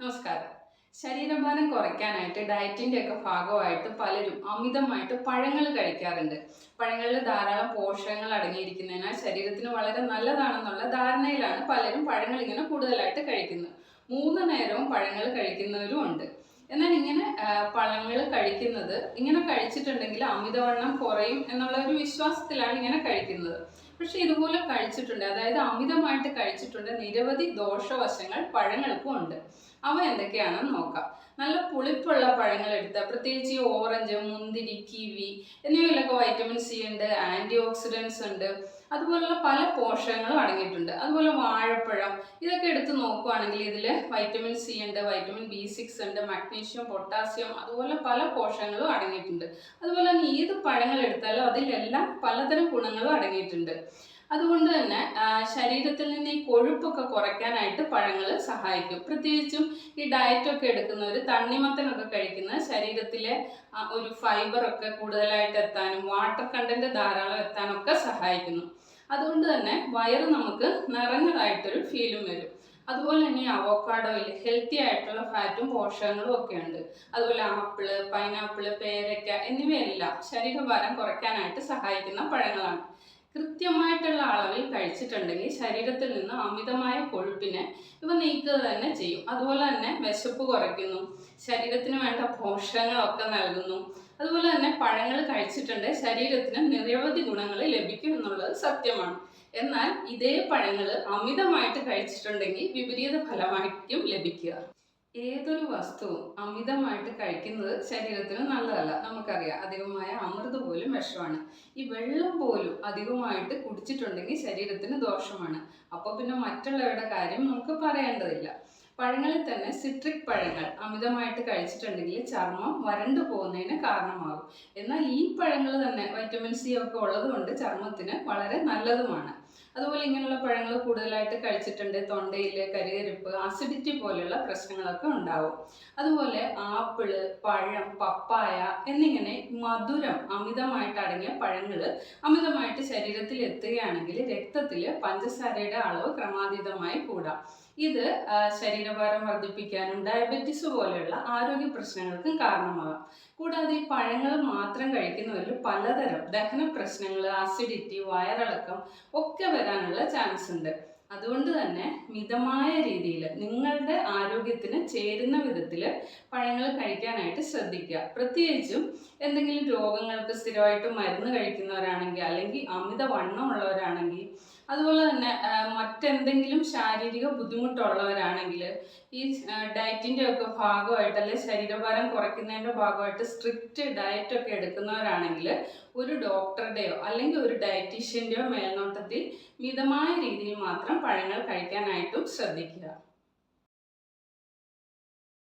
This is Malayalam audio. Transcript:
നമസ്കാരം. ശരീരഭാരം കുറയ്ക്കാനായിട്ട് ഡയറ്റിന്റെ ഒക്കെ ഭാഗമായിട്ട് പലരും അമിതമായിട്ട് പഴങ്ങൾ കഴിക്കാറുണ്ട്. പഴങ്ങളിൽ ധാരാളം പോഷകങ്ങൾ അടങ്ങിയിരിക്കുന്നതിനാൽ ശരീരത്തിന് വളരെ നല്ലതാണെന്നുള്ള ധാരണയിലാണ് പലരും പഴങ്ങൾ ഇങ്ങനെ കൂടുതലായിട്ട് കഴിക്കുന്നത്. മൂന്ന് നേരവും പഴങ്ങൾ കഴിക്കുന്നവരും ഉണ്ട്. എന്നാൽ ഇങ്ങനെ പഴങ്ങൾ കഴിക്കുന്നത് ഇങ്ങനെ കഴിച്ചിട്ടുണ്ടെങ്കിൽ അമിതവണ്ണം കുറയും എന്നുള്ള ഒരു വിശ്വാസത്തിലാണ് ഇങ്ങനെ കഴിക്കുന്നത്. പക്ഷെ ഇതുപോലെ കഴിച്ചിട്ടുണ്ട് അതായത് അമിതമായിട്ട് കഴിച്ചിട്ടുണ്ട് നിരവധി ദോഷവശങ്ങൾ പഴങ്ങൾക്കും ഉണ്ട്. അവ എന്തൊക്കെയാണെന്ന് നോക്കാം. നല്ല പുളിപ്പുള്ള പഴങ്ങൾ എടുത്താൽ പ്രത്യേകിച്ച് ഈ ഓറഞ്ച് മുന്തിരി കിവി എന്നിവയിലൊക്കെ വൈറ്റമിൻ സി ഉണ്ട് ആന്റി ഓക്സിഡൻസ് ഉണ്ട്. അതുപോലുള്ള പല പോഷകങ്ങളും അടങ്ങിയിട്ടുണ്ട്. അതുപോലെ വാഴപ്പഴം ഇതൊക്കെ എടുത്ത് നോക്കുവാണെങ്കിൽ ഇതിൽ വൈറ്റമിൻ സി ഉണ്ട് വൈറ്റമിൻ ബി സിക്സ് ഉണ്ട് മഗ്നീഷ്യം പൊട്ടാസ്യം അതുപോലെ പല പോഷകങ്ങളും അടങ്ങിയിട്ടുണ്ട്. അതുപോലെ തന്നെ ഏത് പഴങ്ങൾ എടുത്താലും അതിലെല്ലാം പലതരം ഗുണങ്ങളും അടങ്ങിയിട്ടുണ്ട്. അതുകൊണ്ട് തന്നെ ശരീരത്തിൽ നിന്ന് ഈ കൊഴുപ്പൊക്കെ കുറയ്ക്കാനായിട്ട് പഴങ്ങൾ സഹായിക്കും. പ്രത്യേകിച്ചും ഈ ഡയറ്റൊക്കെ എടുക്കുന്നവർ തണ്ണിമത്തനൊക്കെ കഴിക്കുന്ന ശരീരത്തിലെ ഒരു ഫൈബർ ഒക്കെ കൂടുതലായിട്ട് എത്താനും വാട്ടർ കണ്ടന്റ് ധാരാളം എത്താനൊക്കെ സഹായിക്കുന്നു. അതുകൊണ്ട് തന്നെ വയറ് നമുക്ക് നിറഞ്ഞതായിട്ടൊരു ഫീലും വരും. അതുപോലെ തന്നെ അവോക്കാഡോയിൽ ഹെൽത്തി ആയിട്ടുള്ള ഫാറ്റും പോഷകങ്ങളും ഒക്കെ ഉണ്ട് അതുപോലെ ആപ്പിൾ പൈനാപ്പിൾ പേരയ്ക്ക എന്നിവയെല്ലാം ശരീരഭാരം കുറയ്ക്കാനായിട്ട് സഹായിക്കുന്ന പഴങ്ങളാണ്. കൃത്യമായിട്ടുള്ള അളവിൽ കഴിച്ചിട്ടുണ്ടെങ്കിൽ ശരീരത്തിൽ നിന്ന് അമിതമായ കൊഴുപ്പിനെ ഇവ നീക്കുക തന്നെ ചെയ്യും. അതുപോലെ തന്നെ വിശപ്പ് കുറയ്ക്കുന്നു ശരീരത്തിന് വേണ്ട പോഷകങ്ങളൊക്കെ നൽകുന്നു. അതുപോലെ തന്നെ പഴങ്ങൾ കഴിച്ചിട്ടുണ്ട് ശരീരത്തിന് നിരവധി ഗുണങ്ങൾ ലഭിക്കും എന്നുള്ളത് സത്യമാണ്. എന്നാൽ ഇതേ പഴങ്ങൾ അമിതമായിട്ട് കഴിച്ചിട്ടുണ്ടെങ്കിൽ വിപരീത ഫലമായിരിക്കും ലഭിക്കുക. ഏതൊരു വസ്തുവും അമിതമായിട്ട് കഴിക്കുന്നത് ശരീരത്തിന് നല്ലതല്ല. നമുക്കറിയാം അധികമായ അമൃത് പോലും വിഷമാണ്. ഈ വെള്ളം പോലും അധികമായിട്ട് കുടിച്ചിട്ടുണ്ടെങ്കിൽ ശരീരത്തിന് ദോഷമാണ്. അപ്പോൾ പിന്നെ മറ്റുള്ളവരുടെ കാര്യം നമുക്ക് പറയേണ്ടതില്ല. പഴങ്ങളിൽ തന്നെ സിട്രിക് പഴങ്ങൾ അമിതമായിട്ട് കഴിച്ചിട്ടുണ്ടെങ്കിൽ ചർമ്മം വരണ്ടു പോകുന്നതിന് കാരണമാകും. എന്നാൽ ഈ പഴങ്ങൾ തന്നെ വൈറ്റമിൻ സി ഒക്കെ ഉള്ളതുകൊണ്ട് ചർമ്മത്തിന് വളരെ നല്ലതുമാണ്. അതുപോലെ ഇങ്ങനെയുള്ള പഴങ്ങൾ കൂടുതലായിട്ട് കഴിച്ചിട്ടുണ്ട് തൊണ്ടയിൽ കരികരിപ്പ് അസിഡിറ്റി പോലെയുള്ള പ്രശ്നങ്ങളൊക്കെ ഉണ്ടാവും. അതുപോലെ ആപ്പിൾ പഴം പപ്പായ എന്നിങ്ങനെ മധുരം അമിതമായിട്ട് അടങ്ങിയ പഴങ്ങൾ അമിതമായിട്ട് ശരീരത്തിൽ എത്തുകയാണെങ്കിൽ രക്തത്തിൽ പഞ്ചസാരയുടെ അളവ് ക്രമാതീതമായി കൂടാം. ഇത് ശരീരഭാരം വർദ്ധിപ്പിക്കാനും ഡയബറ്റിസ് പോലെയുള്ള ആരോഗ്യ പ്രശ്നങ്ങൾക്കും കാരണമാകാം. കൂടാതെ ഈ പഴങ്ങൾ മാത്രം കഴിക്കുന്നവരിൽ പലതരം ദഹന പ്രശ്നങ്ങൾ ആസിഡിറ്റി വയറിളക്കം ഒക്കെ വരാനുള്ള ചാൻസ് ഉണ്ട്. അതുകൊണ്ട് തന്നെ മിതമായ രീതിയിൽ നിങ്ങളുടെ ആരോഗ്യത്തിന് ചേരുന്ന വിധത്തിൽ പഴങ്ങൾ കഴിക്കാനായിട്ട് ശ്രദ്ധിക്കുക. പ്രത്യേകിച്ചും എന്തെങ്കിലും രോഗങ്ങൾക്ക് സ്ഥിരമായിട്ട് മരുന്ന് കഴിക്കുന്നവരാണെങ്കിൽ അല്ലെങ്കിൽ അമിത വണ്ണമുള്ളവരാണെങ്കിൽ അതുപോലെ തന്നെ മറ്റെന്തെങ്കിലും ശാരീരിക ബുദ്ധിമുട്ടുള്ളവരാണെങ്കിൽ ഈ ഡയറ്റിന്റെ ഒക്കെ ഭാഗമായിട്ട് അല്ലെങ്കിൽ ശരീരഭാരം കുറയ്ക്കുന്നതിന്റെ ഭാഗമായിട്ട് സ്ട്രിക്റ്റ് ഡയറ്റ് ഒക്കെ എടുക്കുന്നവരാണെങ്കിൽ ഒരു ഡോക്ടറുടെയോ അല്ലെങ്കിൽ ഒരു ഡയറ്റീഷ്യന്റെയോ മേൽനോട്ടത്തിൽ മിതമായ രീതിയിൽ മാത്രം പഴങ്ങൾ കഴിക്കാനായിട്ടും ശ്രദ്ധിക്കുക.